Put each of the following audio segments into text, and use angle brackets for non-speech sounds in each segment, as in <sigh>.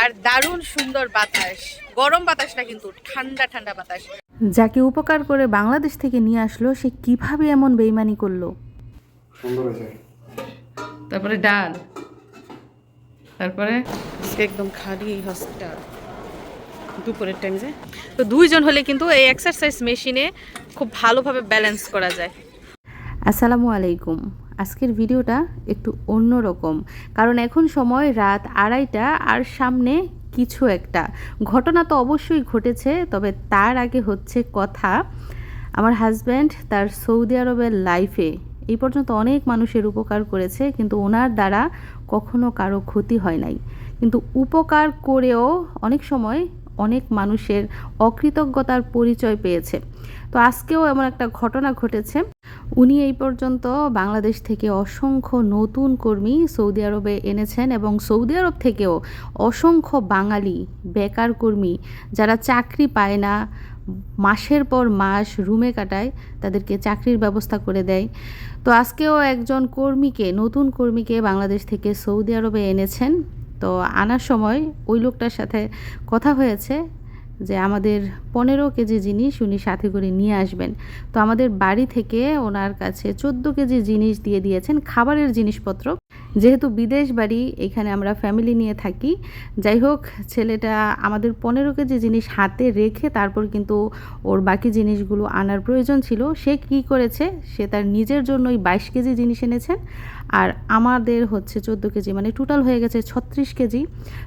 আর দারুণ সুন্দর বাতাস। গরম বাতাসটা কিন্তু ঠান্ডা ঠান্ডা বাতাস। যাকে উপকার করে বাংলাদেশ থেকে নিয়ে আসলো সে কীভাবে এমন বেইমানি করল? সুন্দর হয়েছে। তারপরে ডাল। তারপরে? একদম খালি এই হসপিটাল দুপুরের টাইম যে। তো দুইজন হলে কিন্তু এই এক্সারসাইজ মেশিনে খুব ভালোভাবে ব্যালেন্স করা যায়। আসসালামু আলাইকুম। আজকের ভিডিওটা একটু অন্যরকম। কারণ এখন সময় রাত আড়াইটা আর সামনে কিছু একটা। ঘটনা তো অবশ্যই ঘটেছে, তবে তার আগে হচ্ছে কথা। আমার হাজব্যান্ড তার সৌদি আরবের লাইফে এই পর্যন্ত অনেক মানুষের উপকার করেছে, কিন্তু ওনার দ্বারা কখনো কারও ক্ষতি হয় নাই। কিন্তু উপকার করেও অনেক সময় অনেক মানুষের অকৃতজ্ঞতার পরিচয় পেয়েছে। তো আজকেও এমন একটা ঘটনা ঘটেছে। উনি এই পর্যন্ত বাংলাদেশ থেকে অসংখ্য নতুন কর্মী সৌদি আরবে এনেছেন এবং সৌদি আরব থেকেও অসংখ্য বাঙালি বেকার কর্মী যারা চাকরি পায় না, মাসের পর মাস রুমে কাটায়, তাদেরকে চাকরির ব্যবস্থা করে দেয়। তো আজকেও একজন কর্মীকে, নতুন কর্মীকে বাংলাদেশ থেকে সৌদি আরবে এনেছেন। তো আনার সময় ওই লোকটার সাথে কথা হয়েছে। যে আমাদের পনেরো কেজি জিনিস উনি সাথে করে নিয়ে আসবেন। তো আমাদের বাড়ি থেকে ওনার কাছে চোদ্দ কেজি জিনিস দিয়ে দিয়েছেন, খাবারের জিনিসপত্র। যেহেতু বিদেশ বাড়ি, এখানে আমরা ফ্যামিলি নিয়ে থাকি। যাই হোক, ছেলেটা আমাদের পনেরো কেজি জিনিস হাতে রেখে তারপর কিন্তু ওর বাকি জিনিসগুলো আনার প্রয়োজন ছিল। সে কি করেছে? সে তার নিজের জন্যই বাইশ কেজি জিনিস এনেছেন আর আমাদের হচ্ছে চোদ্দ কেজি মানে টোটাল হয়ে গেছে ছত্রিশ কেজি।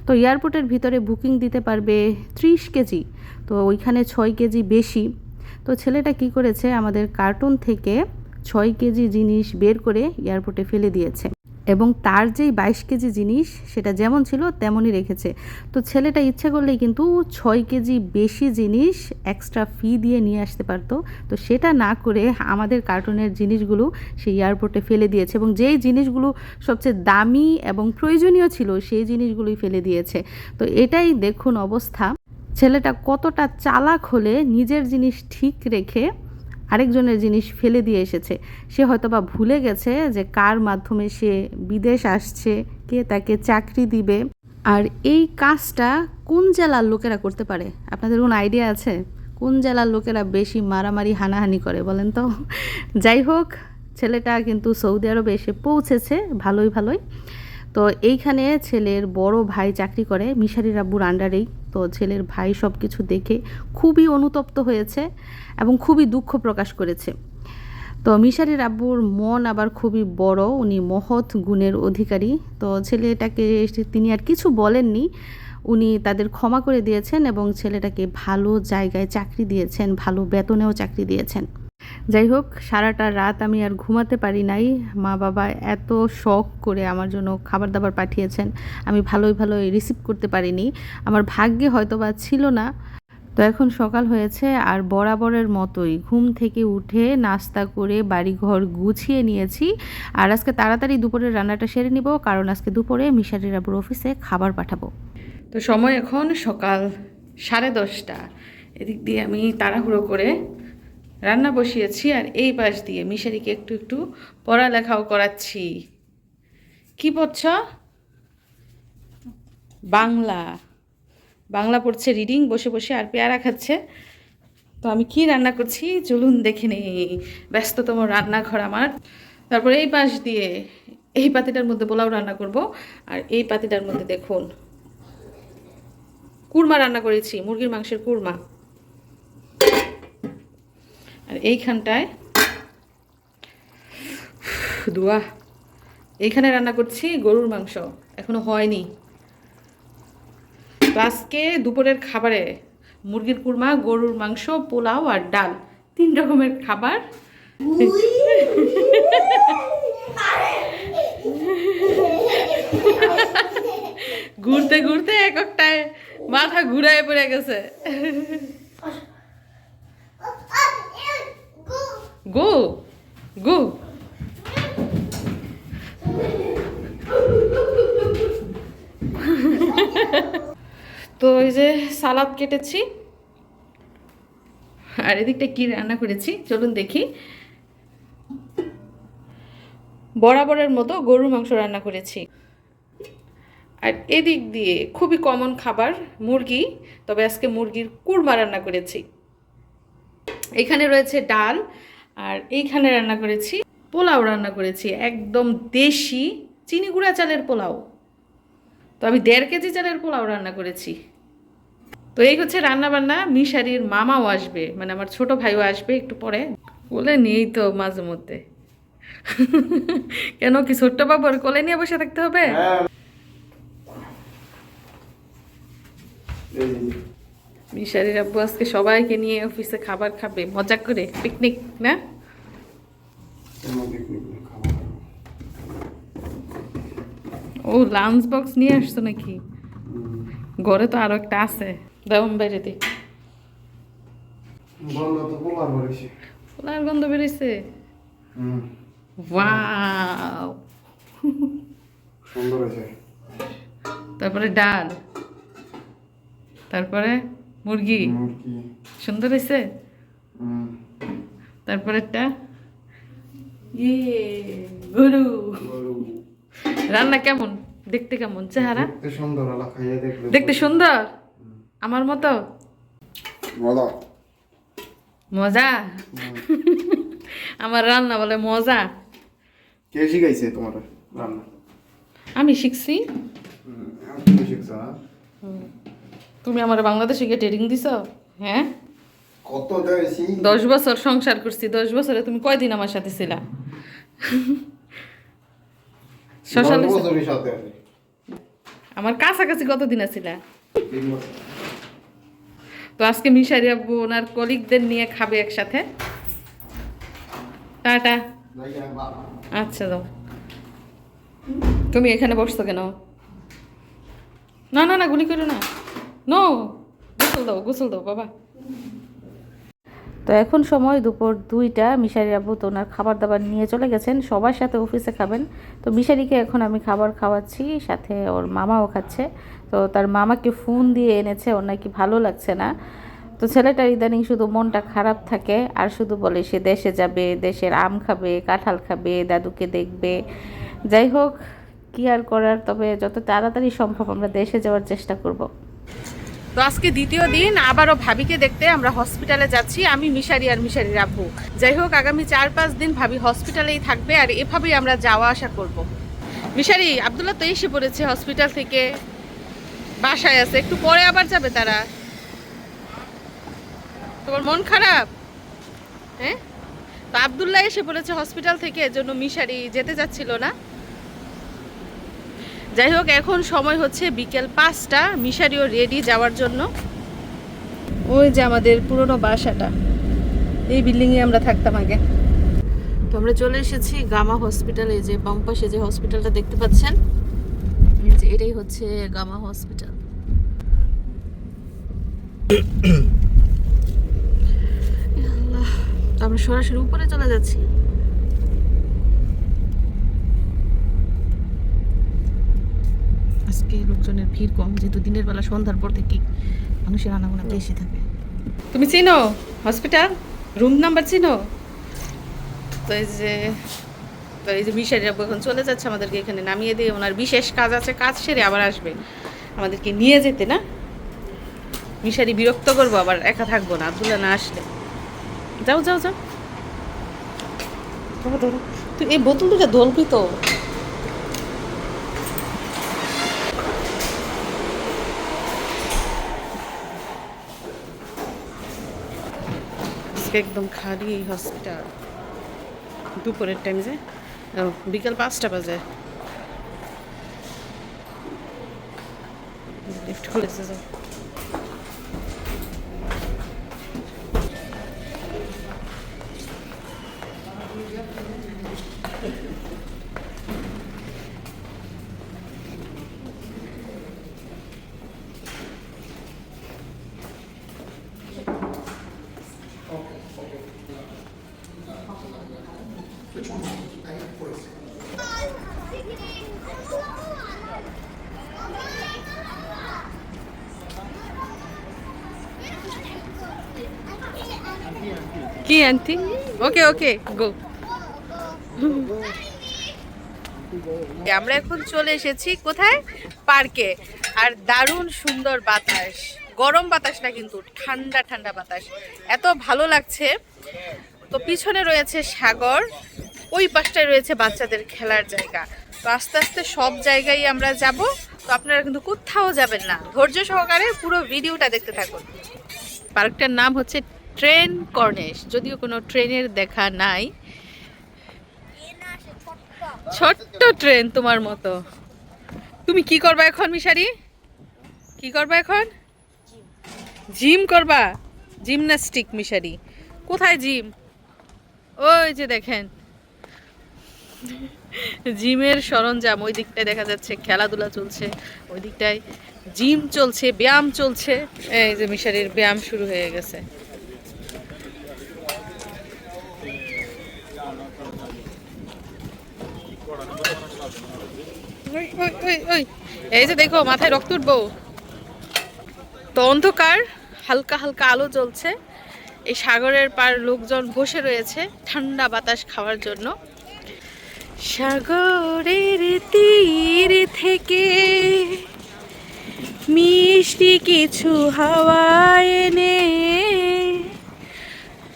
তো এয়ারপোর্টের ভিতরে বুকিং দিতে পারবে ত্রিশ কেজি। তো ওইখানে ছয় কেজি বেশি। তো ছেলেটা কি করেছে? আমাদের কার্টুন থেকে ছয় কেজি জিনিস বের করে এয়ারপোর্টে ফেলে দিয়েছে। এবং তার যেই বাইশ কেজি জিনিস সেটা যেমন ছিল তেমনই রেখেছে। তো ছেলেটা ইচ্ছে করলেই কিন্তু ছয় কেজি বেশি জিনিস এক্সট্রা ফি দিয়ে নিয়ে আসতে পারতো। তো সেটা না করে আমাদের কার্টুনের জিনিসগুলো সে এয়ারপোর্টে ফেলে দিয়েছে এবং যেই জিনিসগুলো সবচেয়ে দামি এবং প্রয়োজনীয় ছিল সেই জিনিসগুলোই ফেলে দিয়েছে। তো এটাই দেখুন অবস্থা। ছেলেটা কতটা চালাক হলে নিজের জিনিস ঠিক রেখে আরেকজনের জিনিস ফেলে দিয়ে এসেছে। সে হয়তোবা ভুলে গেছে যে কার মাধ্যমে সে বিদেশ আসছে, কে তাকে চাকরি দিবে। আর এই কাজটা কোন জেলার লোকেরা করতে পারে? আপনাদের কোন আইডিয়া আছে? কোন জেলার লোকেরা বেশি মারামারি, হানাহানি করে বলেন তো? যাই হোক, ছেলেটা কিন্তু সৌদি আরবে এসে পৌঁছেছে, ভালোই ভালোই। তো এইখানে ছেলের বড় ভাই চাকরি করে মিশারি রাব্বুর আন্ডারেই। তো ছেলের ভাই সব কিছু দেখে খুবই অনুতপ্ত হয়েছে এবং খুবই দুঃখ প্রকাশ করেছে। তো মিশারি রাব্বুর মন আবার খুবই বড়, উনি মহৎ গুণের অধিকারী। তো ছেলেটাকে তিনি আর কিছু বলেননি, উনি তাদের ক্ষমা করে দিয়েছেন এবং ছেলেটাকে ভালো জায়গায় চাকরি দিয়েছেন, ভালো বেতনেও চাকরি দিয়েছেন। যাই হোক, সারাটা রাত আমি আর ঘুমাতে পারি নাই। মা বাবা এত শখ করে আমার জন্য খাবার দাবার পাঠিয়েছেন। আমি ভালোই ভালোই রিসিভ করতে পারিনি। আমার ভাগ্যে হয়তো বা ছিল না। তো এখন সকাল হয়েছে আর বরাবরের মতোই ঘুম থেকে উঠে নাস্তা করে বাড়িঘর গুছিয়ে নিয়েছি। আর আজকে তাড়াতাড়ি দুপুরের রান্নাটা সেরে নিব, কারণ আজকে দুপুরে মিশারি রাবুর অফিসে খাবার পাঠাবো। তো সময় এখন সকাল সাড়ে দশটা। এদিক দিয়ে আমি তাড়াহুড়ো করে রান্না বসিয়েছি আর এই পাশ দিয়ে মিশারিকে একটু একটু পড়ালেখাও করাচ্ছি। কি পড়ছ? বাংলা। বাংলা পড়ছে রিডিং, বসে বসে আর পেয়ারা খাচ্ছে। তো আমি কি রান্না করছি? চলুন দেখে নেই। ব্যস্ততম রান্নাঘর আমার। তারপরে এই পাশ দিয়ে এই পাতিটার মধ্যে পোলাও রান্না করব। আর এই পাতিটার মধ্যে দেখুন, কুরমা রান্না করেছি, মুরগির মাংসের কুরমা। আর এইখানটায় দুয়া। এইখানে রান্না করছি গরুর মাংস, এখনও হয়নি। আজকে দুপুরের খাবারে মুরগির কুরমা, গরুর মাংস, পোলাও আর ডাল, তিন রকমের খাবার। ঘুরতে ঘুরতে এক একটায় মাথা ঘুরায় পড়ে গেছে। গো গো। তো এই যে সালাদ কেটেছি। আর এদিকটা কি রান্না করেছি? চলুন দেখি। বরাবরের মতো গরুর মাংস রান্না করেছি। আর এদিক দিয়ে খুবই কমন খাবার মুরগি, তবে আজকে মুরগির কুরমা রান্না করেছি। এখানে রয়েছে ডাল আর এইখানে রান্না করেছি, পোলাও রান্না করেছি, একদম দেশি চিনি গুঁড়া চালের পোলাও। তো আমি দেড় কেজি চালের পোলাও রান্না করেছি। তো এই হচ্ছে রান্না বান্না মিশারির মামাও আসবে মানে আমার ছোট ভাইও আসবে একটু পরে। বলে নেই তো মাঝে মধ্যে। কেন কি ছোট্ট বাবুর কোলে নিয়ে বসে থাকতে হবে? মিশারির আব্বু আজকে সবাইকে নিয়ে অফিসে খাবার খাবে মজা করে পিকনিক না? ও লাঞ্চ বক্স নিয়ে আসছো নাকি? ঘরে তো আরও একটা আছে। দেওয়াম বাইরে দি পোলার গন্ধ বেরিয়েছে হুম। ওয়াও। সুন্দর হয়েছে। তারপরে ডাল। তারপরে? মুরগি? সুন্দর হয়েছে? হুম। তারপরেরটা ইয়ে গরু। রান্না কেমন? দেখতে কেমন? চেহারা? দেখতে সুন্দর দেখতে আমার মতো? মজা। আমার রান্না বলে মজা। কে শিখাইছে তোমার রান্না? আমি শিখছি। শিখছো তুমি আমার বাংলাদেশে গিয়ে ট্রেনিং দিছ? হ্যাঁ? কত দশ বছর সংসার করছি দশ বছরে তুমি কয়দিন আমার সাথে ছিলা? শ্মশানে আমার কাছাকাছি কতদিন আছিলা? তো আজকে মিশারি আব্বু ওনার কলিগদের নিয়ে খাবে একসাথে? টাটা। আচ্ছা দাও তুমি এখানে বসছো কেন? না না না গুলি করো না। নো গোসল দাও গোসল দাও, বাবা। তো এখন সময় দুপুর দুইটা। মিশারি আব্বু তো ওনার খাবার দাবার নিয়ে চলে গেছেন। সবার সাথে অফিসে খাবেন। তো মিশারিকে এখন আমি খাবার খাওয়াচ্ছি, সাথে ওর মামাও খাচ্ছে। তো তার মামাকে ফোন দিয়ে এনেছে, ওর নাকি ভালো লাগছে না। তো ছেলেটার ইদানিং শুধু মনটা খারাপ থাকে, আর শুধু বলে সে দেশে যাবে, দেশের আম খাবে, কাঁঠাল খাবে, দাদুকে দেখবে। যাই হোক, কি আর করার, তবে যত তাড়াতাড়ি সম্ভব আমরা দেশে যাওয়ার চেষ্টা করব। তো আজকে দ্বিতীয় দিন, আবারও ভাবিকে দেখতে আমরা হসপিটালে যাচ্ছি। আমি মিশারি আর মিশারির আব্বু। যাই হোক, আগামী চার পাঁচ দিন ভাবি হসপিটালেই থাকবে আর এভাবেই আমরা যাওয়া আসা করব। মিশারি, আবদুল্লাহ তো এসে পড়েছে হসপিটাল থেকে। বাসায় আছে, একটু পরে আবার যাবে তারা। তোমার মন খারাপ? হ্যাঁ? তো আবদুল্লাহ এসে পড়েছে হসপিটাল থেকে, এজন্য মিশারি যেতে যাচ্ছিল না। যাই হোক, এখন সময় হচ্ছে বিকেল পাঁচটা। মিশারিও রেডি যাওয়ার জন্য। ওই যে আমাদের পুরনো বাসাটা। এই বিল্ডিংয়ে আমরা থাকতাম আগে। তো আমরা চলে এসেছি গামা হসপিটালে যে বাম যে হসপিটালটা দেখতে পাচ্ছেন। এটাই হচ্ছে গামা <coughs> হসপিটাল আমরা সরাসরি উপরে চলে যাচ্ছি। আজকে লোকজনের ভিড় কম যেহেতু দিনের বেলা সন্ধ্যার পর থেকে মানুষের আনাগোনা বেশি থাকে। তুমি চিনো? হসপিটাল রুম নাম্বার চিনো? তো এই যে তো এই যে মিশারি আব্বু এখন চলে যাচ্ছে আমাদেরকে এখানে নামিয়ে দিয়ে ওনার বিশেষ কাজ আছে কাজ সেরে আবার আসবে। আমাদেরকে নিয়ে যেতে না? মিশারি বিরক্ত করব আবার একা থাকব না আব্দুল্লাহ না আসলে। যাও যাও যাও। ধরো। তুই এই বোতল দুটা ধরবি তো আজকে একদম খালি এই হসপিটাল দুপুরের টাইম যে বিকাল পাঁচটা বাজে। লিফট খুলেছে যাও কি আন্টি ওকে ওকে গো আমরা এখন চলে এসেছি কোথায়? পার্কে। আর দারুণ সুন্দর বাতাস। গরম বাতাস না কিন্তু, ঠান্ডা ঠান্ডা বাতাস। এত ভালো লাগছে। তো পিছনে রয়েছে সাগর। ওই পাশটায় রয়েছে বাচ্চাদের খেলার জায়গা। তো আস্তে আস্তে সব জায়গায় আমরা যাব, তো আপনারা কিন্তু কোথাও যাবেন না। ধৈর্য সহকারে পুরো ভিডিওটা দেখতে থাকুন। পার্কটার নাম হচ্ছে ট্রেন কর্নেশ যদিও কোনো ট্রেনের দেখা নাই। ছোট্ট ট্রেন তোমার মতো। তুমি কি করবা এখন, মিশারি? কি করবা এখন? জিম করবা? জিমনাস্টিক, মিশারি। কোথায় জিম? ওই যে দেখেন। জিমের সরঞ্জাম, ওই দিকটায় দেখা যাচ্ছে খেলাধুলা চলছে, ওই দিকটায় জিম চলছে, ব্যায়াম চলছে। এই যে মিশারির ব্যায়াম শুরু হয়ে গেছে। এই যে দেখো, মাথায় রক্ত উঠবো। তো অন্ধকার, হালকা হালকা আলো জ্বলছে। এই সাগরের পার লোকজন বসে রয়েছে ঠান্ডা বাতাস খাওয়ার জন্য। সাগরের তীর থেকে মিষ্টি কিছু হাওয়া এনে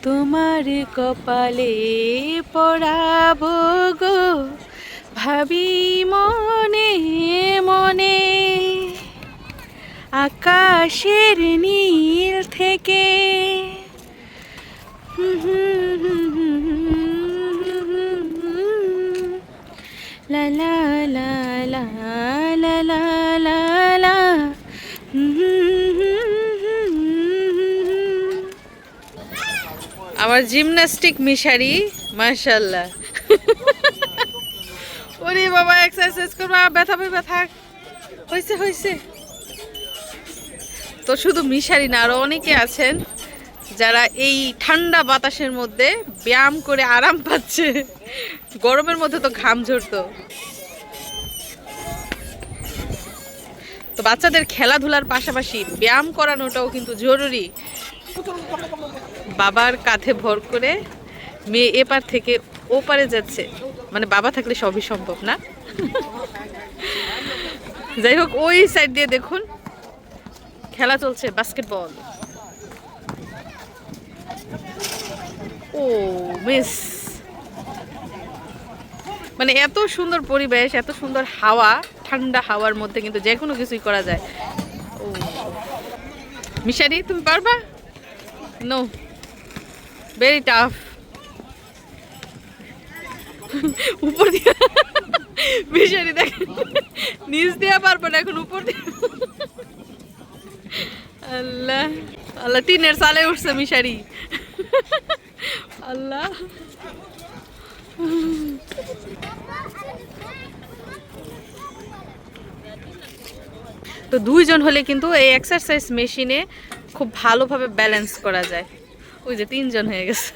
তোমার কপালে পড়াব গো। ভাবি মনে মনে আকাশের নীল থেকে লা লা লা লা লা লা লা লা আমার জিমনাস্টিক মিশারি মার্শাল্লাহ ওরে বাবা এক্সারসাইজ করবা, ব্যথা পাই ব্যথা। হয়েছে হয়েছে তো শুধু মিশারি না, আরও অনেকে আছেন যারা এই ঠান্ডা বাতাসের মধ্যে ব্যায়াম করে আরাম পাচ্ছে। গরমের মধ্যে তো ঘাম ঝরতো। তো বাচ্চাদের খেলাধুলার পাশাপাশি ব্যায়াম করানোটাও কিন্তু জরুরি। বাবার কাঁধে ভর করে মেয়ে এপার থেকে ওপারে যাচ্ছে। মানে বাবা থাকলে সবই সম্ভব না। যাই হোক, ওই সাইড দিয়ে দেখুন। খেলা চলছে বাস্কেটবল ও মিস মানে এত সুন্দর পরিবেশ, এত সুন্দর হাওয়া, ঠান্ডা হাওয়ার মধ্যে কিন্তু যে কোনো কিছুই করা যায়। ও মিশারি, তুমি পারবা? নো ভেরি টাফ উপর দিয়ে <laughs> মিশারি দেখ, নিচ দিয়ে পারব না এখন উপর দিয়ে। আল্লাহ আল্লাহ, টিনের সালে উঠছে মিশারি। আল্লাহ। তো দুইজন হলে কিন্তু এই এক্সারসাইজ মেশিনে খুব ভালোভাবে ব্যালেন্স করা যায়। ওই যে তিনজন হয়ে গেছে।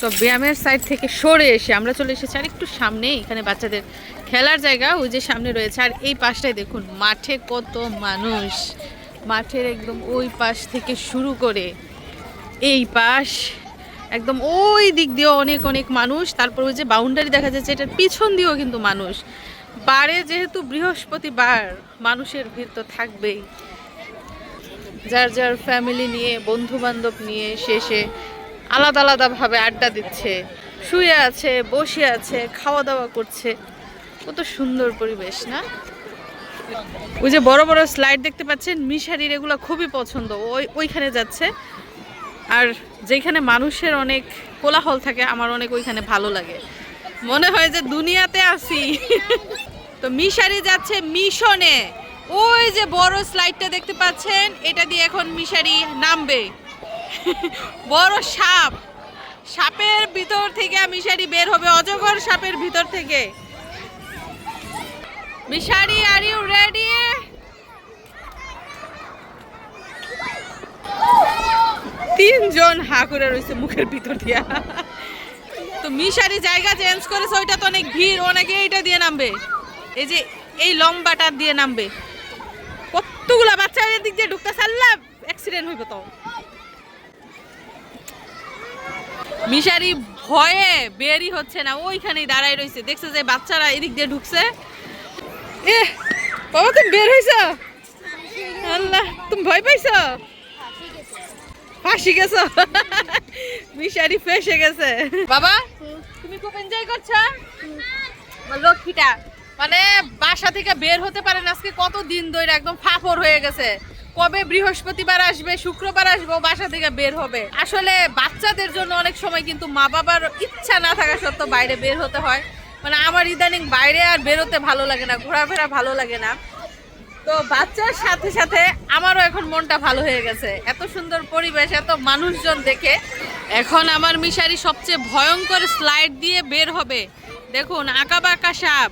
তো ব্যায়ামের সাইড থেকে সরে এসে আমরা চলে এসেছি আর একটু সামনে। এখানে বাচ্চাদের খেলার জায়গা, ওই যে সামনে রয়েছে। আর এই পাশটায় দেখুন, মাঠে কত মানুষ। মাঠের একদম ওই পাশ থেকে শুরু করে এই পাশ, একদম ওই দিক দিয়েও অনেক অনেক মানুষ। তারপর ওই যে বাউন্ডারি দেখা যাচ্ছে, এটার পিছন দিয়েও কিন্তু মানুষ। বারে যেহেতু বৃহস্পতিবার, মানুষের ভিড় তো থাকবেই। যার যার ফ্যামিলি নিয়ে বন্ধু বান্ধব নিয়ে শেষে আলাদা, আলাদাভাবে আড্ডা দিচ্ছে। শুয়ে আছে, বসে আছে খাওয়া দাওয়া করছে। কত সুন্দর পরিবেশ, না? ওই যে বড় বড় স্লাইড দেখতে পাচ্ছেন, মিশারির এগুলো খুবই পছন্দ। ওই, ওইখানে যাচ্ছে। আর যেখানে মানুষের অনেক কোলাহল থাকে, আমার অনেক ওইখানে ভালো লাগে। মনে হয় যে দুনিয়াতে আসি <laughs> তো মিশারি যাচ্ছে মিশনে। ওই যে বড় স্লাইডটা দেখতে পাচ্ছেন, এটা দিয়ে এখন মিশারি নামবে। <laughs> বড় সাপ। সাপের ভিতর থেকে মিশারি বের হবে, অজগর সাপের ভিতর থেকে। মিশারি আর ইউ রেডি তিনজন হা করে রয়েছে মুখের ভিতর দিয়া। তো মিশারি জায়গা চেঞ্জ করেছে, ওইটা তো অনেক ভিড়, অনেকে এইটা দিয়ে নামবে। এই যে এই লম্বাটা দিয়ে নামবে। কতগুলা বাচ্চা দিক দিয়ে ঢুকতে চাল্লা অ্যাক্সিডেন্ট হইব তো। মিশারি ভয়ে বেরই হচ্ছে না, ওইখানেই দাঁড়ায় রয়েছে। দেখছে যে বাচ্চারা এদিক দিয়ে ঢুকছে। বাবা তুমি বের হইছ? আল্লাহ, তুমি ভয় পাইছো? ফাঁসি গেছো। মিশারি ফেসে গেছে। বাবা, তুমি খুব এনজয় করছ? লক্ষ্মীটা মানে বাসা থেকে বের হতে পারে না, আজকে কত দিন ধরে একদম ফাফর হয়ে গেছে। কবে বৃহস্পতিবার আসবে, শুক্রবার আসবে বাসা থেকে বের হবে। আসলে বাচ্চাদের জন্য অনেক সময় কিন্তু মা বাবার ইচ্ছা না থাকা সত্ত্বেও বাইরে বের হতে হয়। মানে আমার ইদানিং বাইরে আর বেরোতে ভালো লাগে না, ঘোরাফেরা ভালো লাগে না। তো বাচ্চার সাথে সাথে আমারও এখন মনটা ভালো হয়ে গেছে। এত সুন্দর পরিবেশ, এত মানুষজন দেখে। এখন আমার মিশারি সবচেয়ে ভয়ঙ্কর স্লাইড দিয়ে বের হবে। দেখুন, আঁকা বাঁকা সাপ।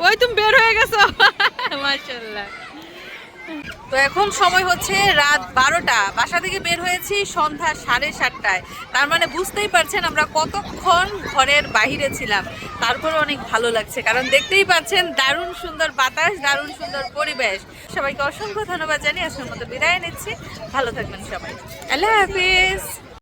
ওই তুমি বের হয়ে গেছো? <laughs> মাশাল্লাহ তো এখন সময় হচ্ছে রাত বারোটা। বাসা থেকে বের হয়েছি সন্ধ্যা সাড়ে সাতটায়। তার মানে বুঝতেই পারছেন আমরা কতক্ষণ ঘরের বাহিরে ছিলাম। তারপর অনেক ভালো লাগছে, কারণ দেখতেই পাচ্ছেন দারুণ সুন্দর বাতাস, দারুণ সুন্দর পরিবেশ। সবাইকে অসংখ্য ধন্যবাদ জানিয়ে আজকের মতো বিদায় নিচ্ছি। ভালো থাকবেন সবাই। আল্লাহ হাফিজ।